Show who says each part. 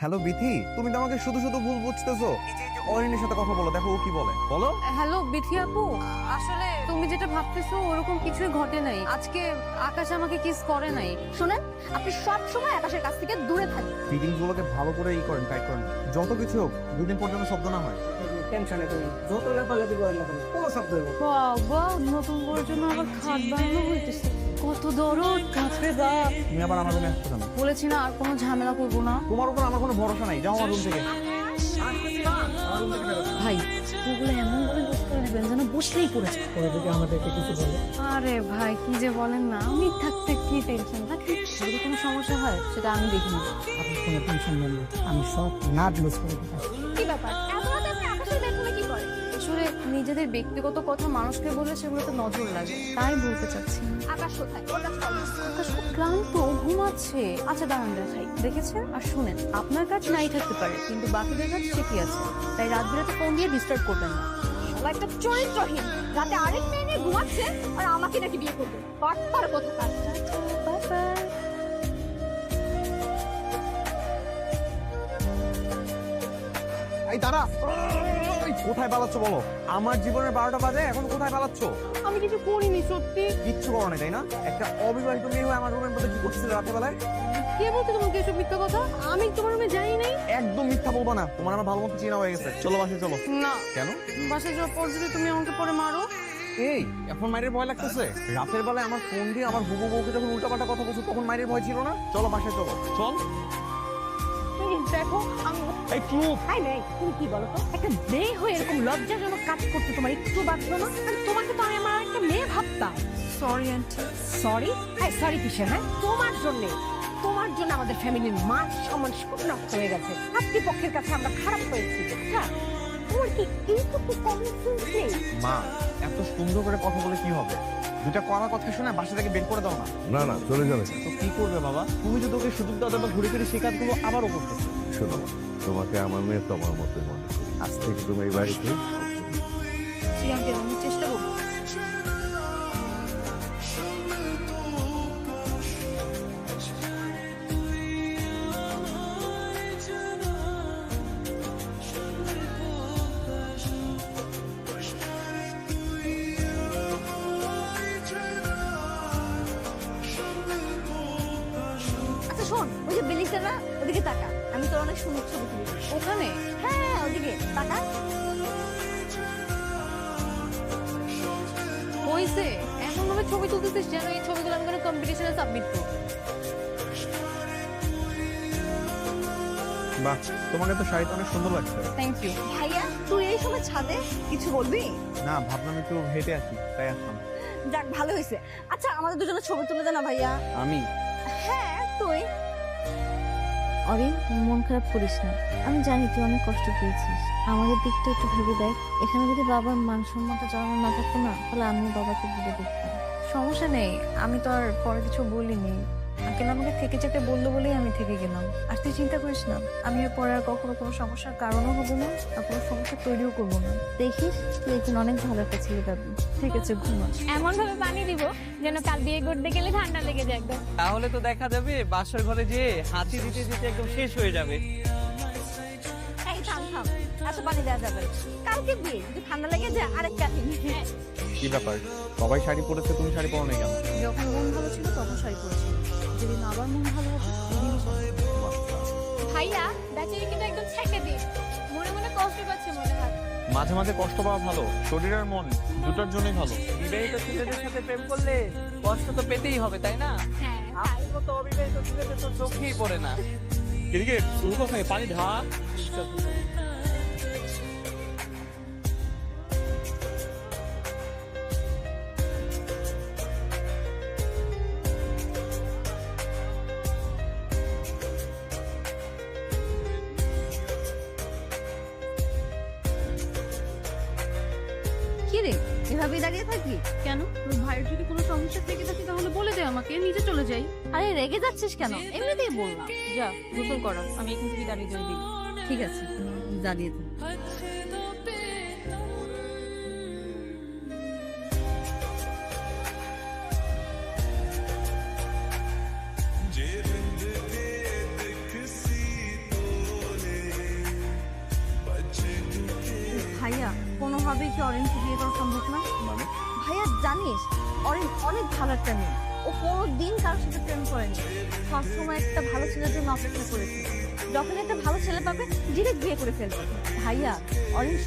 Speaker 1: Hello Bithi তুমি তো আমাকে শুধু শুধু ভুল বুঝতেছো। অরিনের সাথে কথা বলো দেখো ও কি বলে। বলো।
Speaker 2: হ্যালো বিথি আপু আসলে তুমি যেটা ভাবতেছো ওরকম কিছুই ঘটে নাই। আজকে আকাশ আমাকে কিস করে নাই।
Speaker 3: শুনেন আপনি সব সময় আকাশের কাছ থেকে দূরে থাকবেন
Speaker 1: ফিটিংস গুলোকে ভালো করে ই করেন টাইট করেন। যত কিছু হোক দুদিন পর্যন্ত শব্দ না হয়।
Speaker 4: টেনশনে তুমি যত লেপালেপি করেন না কেন কোনো শব্দ হইব না।
Speaker 2: বাবা নতুন বউর জন্য আবার খাট বানানো হইতেছে। কত দরদ কাপড়ে বাপ
Speaker 1: তুমি আবার আমার রুমে আসছো কেন
Speaker 2: বলেছি না আর কোনো ঝামেলা করব না।
Speaker 1: তোমার উপর আমার কোনো ভরসা নাই যাও আমার রুম থেকে।
Speaker 2: ভাই ওগুলো এমন ভাবে বুঝ করে দিবেন যেন বসলেই পড়েছে
Speaker 4: পরে যদি আমাদেরকে কিছু বলে।
Speaker 2: আরে ভাই কি যে বলেন না আমি থাকতে কি টেনশন থাকি যদি কোনো সমস্যা হয় সেটা আমি দেখি নেব।
Speaker 4: আপনি কোনো টেনশন নেন আমি সব নাট লুজ করে দিতে
Speaker 3: কি ব্যাপার?
Speaker 2: আসলে নিজেদের ব্যক্তিগত কথা মানুষকে বলে সেগুলোতে নজর লাগে। তাই বলতে চাচ্ছি।
Speaker 3: আকাশ কোথায়?
Speaker 2: আকাশ খুব ক্লান্ত ঘুমাচ্ছে। আচ্ছা দাঁড়ান দেখাই। দেখেছেন? আর শুনেন আপনার কাজ নাই থাকতে পারে কিন্তু বাকিদের কাজ ঠিকই আছে। তাই রাত বিরাতে ফোন দিয়ে ডিস্টার্ব করবেন না।
Speaker 3: শালা একটা চরিত্রহীন। রাতে আরেক মেয়ে নিয়ে ঘুমাচ্ছে আর আমাকে নাকি বিয়ে করবে। বাটপার
Speaker 1: এই দাঁড়া। কোথায় পালাচ্ছ বলো? আমার জীবনের বারোটা বাজে এখন কোথায় পালাচ্ছ?
Speaker 2: আমি কিছু করিনি সত্যি।
Speaker 1: কিচ্ছু করো না তাই না? একটা অবিবাহিত মেয়ে হয়ে আমার রুমের মধ্যে কি করছিল রাতের বেলায়
Speaker 2: কে বলতে তোমাকে এসব মিথ্যা কথা? আমি তোমার রুমে যাই নাই?
Speaker 1: একদম মিথ্যা বলব না। তোমার আমার ভালো মতো চেনা হয়ে গেছে। চলো বাসে চলো।
Speaker 2: না।
Speaker 1: কেন?
Speaker 2: বাসায় যাওয়ার পর যদি তুমি আমাকে পরে মারো।
Speaker 1: এই এখন মায়ের ভয় লাগতেছে? রাতের বেলায় আমার ফোন দিয়ে আমার বুবু বউকে যখন উল্টাপাল্টা কথা বলছো তখন মায়ের ভয় ছিল না? চলো বাসায় চলো। চল।
Speaker 3: দেখো আমি
Speaker 1: এই চুপ।
Speaker 3: হাই মেয়ে তুমি কি বলো তো একটা মেয়ে হয়ে এরকম লজ্জাজনক কাজ করতে তোমার একটু বাধ্য না? আর তোমাকে তো আমি আমার একটা মেয়ে ভাবতাম।
Speaker 2: সরি আন্টি
Speaker 3: সরি হ্যাঁ সরি কিসের হ্যাঁ? তোমার জন্য তোমার জন্য আমাদের ফ্যামিলির মান সমান সব নষ্ট হয়ে গেছে। আপনি পক্ষের কাছে আমরা খারাপ হয়েছি। হ্যাঁ
Speaker 1: মা এত সুন্দর করে কথা বলে কি হবে? দুটা কড়া কথা শুনে বাসা থেকে বের করে দাও না।
Speaker 5: না না চলে যাবে।
Speaker 1: তো কি করবে বাবা? তুমি যদি ওকে সুযোগ দাও তারপর ঘুরে ফিরে সেই কাজগুলো আবারও করতেছে
Speaker 5: শোনো তোমাকে আমার মেয়ে তোমার মতো মনে করি। আজ থেকে তুমি এই বাড়িতে
Speaker 3: শোন ওই যে বিল্ডিংটা না ওদিকে তাকা। আমি তোর অনেক সুন্দর ছবি তুলি।
Speaker 2: ওখানে?
Speaker 3: হ্যাঁ ওদিকে তাকা।
Speaker 2: হয়েছে এমন ভাবে ছবি তুলতেছিস যেন এই ছবিগুলো আমি কোনো কম্পিটিশনে সাবমিট করব
Speaker 1: বাহ তোমাকে তো শাড়িতে অনেক সুন্দর লাগছে।
Speaker 2: থ্যাংক ইউ
Speaker 3: ভাইয়া তুই এই সময় ছাদে কিছু বলবি?
Speaker 1: না ভাবলাম একটু হেঁটে আসি তাই আসলাম।
Speaker 3: যাক ভালো হয়েছে। আচ্ছা আমাদের দুজনের ছবি তুলে দে না ভাইয়া।
Speaker 1: আমি?
Speaker 3: হ্যাঁ তুই।
Speaker 6: অরিন মন খারাপ করিস না। আমি জানি তুই অনেক কষ্ট পেয়েছিস। আমাদের দিকটা একটু ভেবে দেখ। এখানে যদি বাবার মান সম্মানটা জানানো না থাকতো না তাহলে আমি বাবাকে ভেবে দেখতাম।
Speaker 2: সমস্যা নেই। আমি তো আর পরে কিছু বলিনি। আঙ্কেল আমাকে থেকে যেতে বলল বলেই আমি থেকে গেলাম। আর তুই চিন্তা করিস না আমি এর পরে আর কখনো কোনো সমস্যার কারণও হব না আর কোনো সমস্যা তৈরিও করব না।
Speaker 6: দেখিস তুই একদিন অনেক ভালো একটা ছেলে পাবি।
Speaker 2: ঠিক আছে ঘুমা
Speaker 7: এমন ভাবে পানি দিব যেন কাল বিয়ে করতে গেলে ঠান্ডা লেগে যায় একদম।
Speaker 8: তাহলে তো দেখা যাবে বাসর ঘরে যে হাতি দিতে দিতে একদম শেষ হয়ে যাবে।
Speaker 3: এত পানি দেওয়া যাবে। কালকে বিয়ে যদি ঠান্ডা লেগে যায় আরেক কাটি
Speaker 1: কি ব্যাপার? সবাই শাড়ি পরেছে তুমি শাড়ি পরো না কেন?
Speaker 2: যখন মন ভালো ছিল তখন শাড়ি পরেছি। যেদিন আবার মন ভালো হবে সেদিনই শাড়ি পরবো।
Speaker 7: ভাইয়া বেচারি কিন্তু একদম ছেঁকে দিই মনে মনে কষ্ট পাচ্ছে মনে হয়।
Speaker 1: মাঝে মাঝে কষ্ট পাওয়া ভালো শরীর আর মন দুটোর জন্যই ভালো।
Speaker 8: বিবাহিত ছেলেদের সাথে প্রেম করলে কষ্ট তো পেতেই হবে তাই না?
Speaker 7: হ্যাঁ
Speaker 8: আমার মতো অবিবাহিত ছেলেদের তো চোখেই পড়ে না।
Speaker 1: এদিকে শুরু কোথায় পানি ঢা
Speaker 2: কি রে?
Speaker 3: এভাবেই দাঁড়িয়ে থাকি
Speaker 2: কেন? তোর ভাইয়ের যদি কোনো সমস্যা থেকে থাকে তাহলে বলে দে আমাকে নিজে চলে যাই।
Speaker 3: আরে রেগে যাচ্ছিস কেন? এমনিতেই বললাম।
Speaker 2: যা গোসল করা আমি এখান থেকে দাঁড়িয়ে দিই
Speaker 3: ঠিক আছে দাঁড়িয়ে থাক। কোনোভাবেই কি অরেঞ্জকে বিয়ে করা সম্ভব না?
Speaker 1: মানে?
Speaker 3: ভাইয়া জানিস অরেঞ্জ অনেক ভালো একটা মেয়ে। ও কোনো দিন কারোর সাথে প্রেম করেনি। সবসময় একটা ভালো ছেলের জন্য অপেক্ষা করেছে। যখন একটা ভালো ছেলে পাবে ডিরেক্ট বিয়ে করে ফেলবে। ভাইয়া অরেঞ্জ